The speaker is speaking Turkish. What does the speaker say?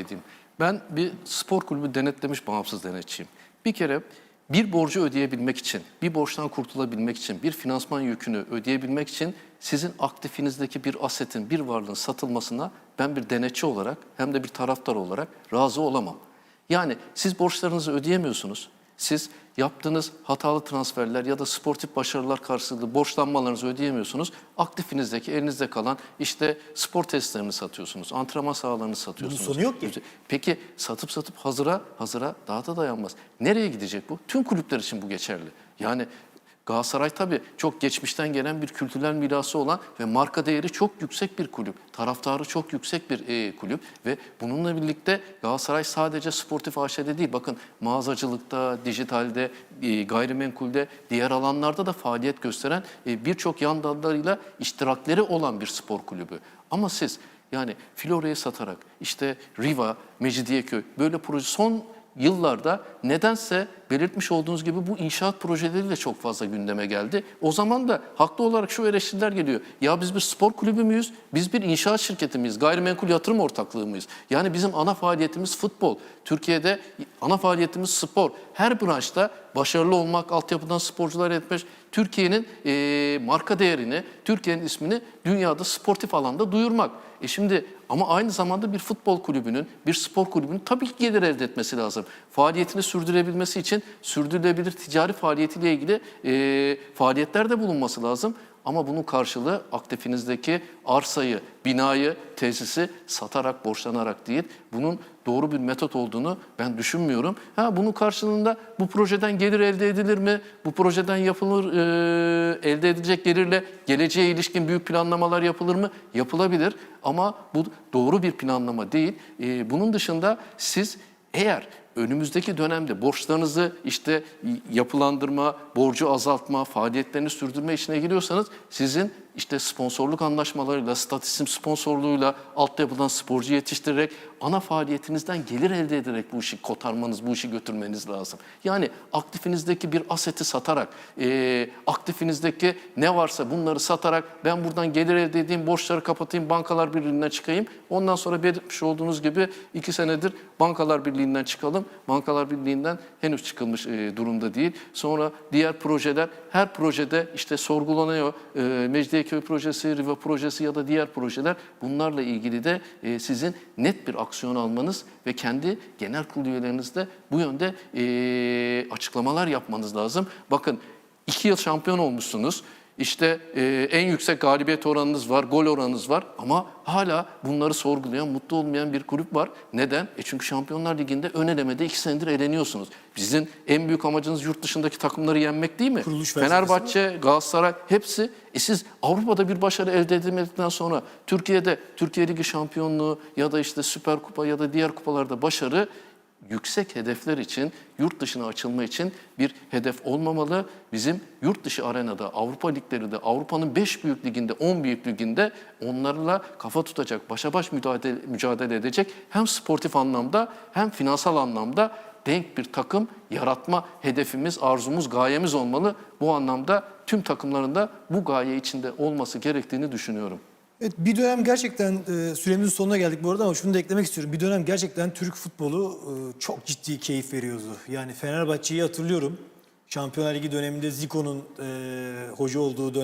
edeyim. Ben bir spor kulübü denetlemiş bağımsız denetçiyim. Bir kere bir borcu ödeyebilmek için, bir borçtan kurtulabilmek için, bir finansman yükünü ödeyebilmek için sizin aktifinizdeki bir asetin, bir varlığın satılmasına ben bir denetçi olarak hem de bir taraftar olarak razı olamam. Yani siz borçlarınızı ödeyemiyorsunuz. Siz yaptığınız hatalı transferler ya da sportif başarılar karşılığı borçlanmalarınızı ödeyemiyorsunuz. Aktifinizdeki, elinizde kalan işte spor testlerini satıyorsunuz, antrenman sahalarını satıyorsunuz. sonu yok ki. Peki satıp satıp hazıra hazıra daha da dayanmaz. Nereye gidecek bu? Tüm kulüpler için bu geçerli. Yani Galatasaray tabii çok geçmişten gelen bir kültürel mirası olan ve marka değeri çok yüksek bir kulüp. Taraftarı çok yüksek bir e, kulüp ve bununla birlikte Galatasaray sadece sportif AŞ'de değil. Bakın mağazacılıkta, dijitalde, e, gayrimenkulde, diğer alanlarda da faaliyet gösteren e, birçok yan dallarıyla iştirakleri olan bir spor kulübü. Ama siz yani Florya'yı satarak işte Riva, Mecidiyeköy böyle proje son yıllarda nedense belirtmiş olduğunuz gibi bu inşaat projeleri de çok fazla gündeme geldi. O zaman da haklı olarak şu eleştiriler geliyor. Ya biz bir spor kulübü müyüz? Biz bir inşaat şirketi miyiz? Gayrimenkul yatırım ortaklığı mıyız? Yani bizim ana faaliyetimiz futbol. Türkiye'de ana faaliyetimiz spor. Her branşta başarılı olmak, altyapıdan sporcular etmek, Türkiye'nin eee, marka değerini, Türkiye'nin ismini dünyada sportif alanda duyurmak. E şimdi ama aynı zamanda bir futbol kulübünün, bir spor kulübünün tabii ki gelir elde etmesi lazım. Faaliyetini sürdürebilmesi için sürdürülebilir ticari faaliyetiyle ilgili e, faaliyetler de bulunması lazım. Ama bunun karşılığı aktifinizdeki arsayı, binayı, tesisi satarak, borçlanarak değil. Bunun doğru bir metot olduğunu ben düşünmüyorum. Ha bunun karşılığında bu projeden gelir elde edilir mi? Bu projeden yapılır, e, elde edilecek gelirle geleceğe ilişkin büyük planlamalar yapılır mı? Yapılabilir ama bu doğru bir planlama değil. E, bunun dışında siz eğer önümüzdeki dönemde borçlarınızı işte yapılandırma, borcu azaltma, faaliyetlerini sürdürme işine giriyorsanız sizin işte sponsorluk anlaşmalarıyla, statisim sponsorluğuyla, altyapıdan sporcu yetiştirerek, ana faaliyetinizden gelir elde ederek bu işi kotarmanız, bu işi götürmeniz lazım. Yani aktifinizdeki bir aseti satarak, e, aktifinizdeki ne varsa bunları satarak ben buradan gelir elde edeyim, borçları kapatayım, bankalar birliğinden çıkayım. Ondan sonra belirtmiş olduğunuz gibi iki senedir bankalar birliğinden çıkalım. Bankalar birliğinden henüz çıkılmış e, durumda değil. Sonra diğer projeler, her projede işte sorgulanıyor. E, Mecidiyeköy projesi, Riva projesi ya da diğer projeler bunlarla ilgili de e, sizin net bir aksiyon almanız ve kendi genel kurulu üyelerinizde bu yönde e, açıklamalar yapmanız lazım. Bakın iki yıl şampiyon olmuşsunuz. İşte e, en yüksek galibiyet oranınız var, gol oranınız var ama hala bunları sorgulayan, mutlu olmayan bir kulüp var. Neden? E çünkü Şampiyonlar Ligi'nde ön elemede iki senedir eleniyorsunuz. Sizin en büyük amacınız yurt dışındaki takımları yenmek değil mi? Kuruluş Fenerbahçe, Galatasaray hepsi. E siz Avrupa'da bir başarı elde edemedikten sonra Türkiye'de Türkiye Ligi şampiyonluğu ya da işte Süper Kupa ya da diğer kupalarda başarı yüksek hedefler için, yurt dışına açılma için bir hedef olmamalı. Bizim yurt dışı arenada, Avrupa ligleri de, Avrupa'nın 5 büyük liginde, 10 büyük liginde onlarla kafa tutacak, başa baş mücadele, mücadele edecek hem sportif anlamda hem finansal anlamda denk bir takım yaratma hedefimiz, arzumuz, gayemiz olmalı. Bu anlamda tüm takımların da bu gaye içinde olması gerektiğini düşünüyorum. Evet, bir dönem gerçekten e, süremizin sonuna geldik bu arada ama şunu da eklemek istiyorum. Bir dönem gerçekten Türk futbolu e, çok ciddi keyif veriyordu. Yani Fenerbahçe'yi hatırlıyorum. Şampiyonlar Ligi döneminde Zico'nun e, hoca olduğu dönem.